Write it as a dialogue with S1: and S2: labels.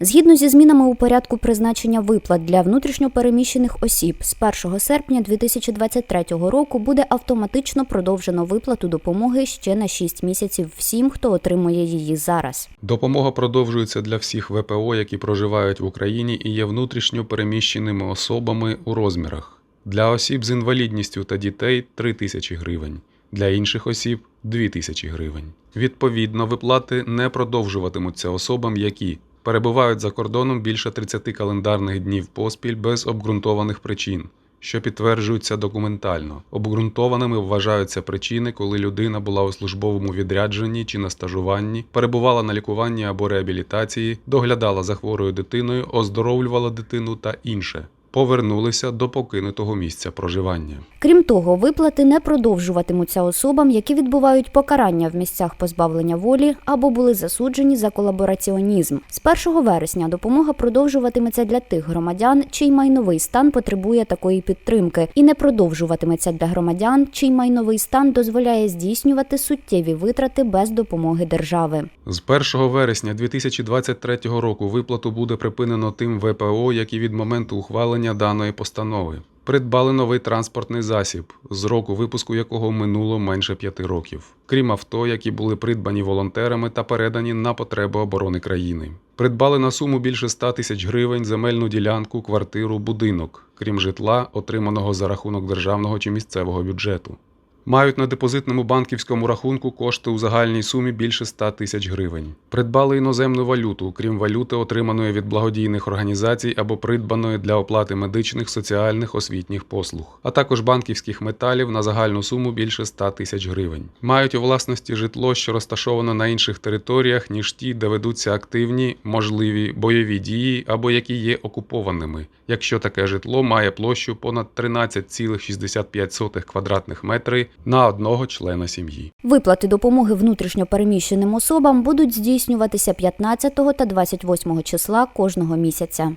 S1: Згідно зі змінами у порядку призначення виплат для внутрішньопереміщених осіб, з 1 серпня 2023 року буде автоматично продовжено виплату допомоги ще на 6 місяців всім, хто отримує її зараз.
S2: Допомога продовжується для всіх ВПО, які проживають в Україні і є внутрішньо переміщеними особами у розмірах. Для осіб з інвалідністю та дітей 3 тисячі гривень, для інших осіб 2 тисячі гривень. Відповідно, виплати не продовжуватимуться особам, які перебувають за кордоном більше 30 календарних днів поспіль без обґрунтованих причин. Що підтверджуються документально. Обґрунтованими вважаються причини, коли людина була у службовому відрядженні чи на стажуванні, перебувала на лікуванні або реабілітації, доглядала за хворою дитиною, оздоровлювала дитину та інше. Повернулися до покинутого місця проживання.
S1: Крім того, виплати не продовжуватимуться особам, які відбувають покарання в місцях позбавлення волі або були засуджені за колабораціонізм. З 1 вересня допомога продовжуватиметься для тих громадян, чий майновий стан потребує такої підтримки, і не продовжуватиметься для громадян, чий майновий стан дозволяє здійснювати суттєві витрати без допомоги держави.
S2: З 1 вересня 2023 року виплату буде припинено тим ВПО, які від моменту ухвалення даної постанови придбали новий транспортний засіб, з року випуску якого минуло менше п'яти років, крім авто, які були придбані волонтерами та передані на потреби оборони країни. Придбали на суму більше 100 тисяч гривень земельну ділянку, квартиру, будинок, крім житла, отриманого за рахунок державного чи місцевого бюджету. Мають на депозитному банківському рахунку кошти у загальній сумі більше 100 тисяч гривень. Придбали іноземну валюту, крім валюти, отриманої від благодійних організацій або придбаної для оплати медичних, соціальних, освітніх послуг, а також банківських металів на загальну суму більше 100 тисяч гривень. Мають у власності житло, що розташовано на інших територіях, ніж ті, де ведуться активні, можливі бойові дії або які є окупованими, якщо таке житло має площу понад 13,65 квадратних метри на одного члена сім'ї.
S1: Виплати допомоги внутрішньопереміщеним особам будуть здійснюватися 15 та 28 числа кожного місяця.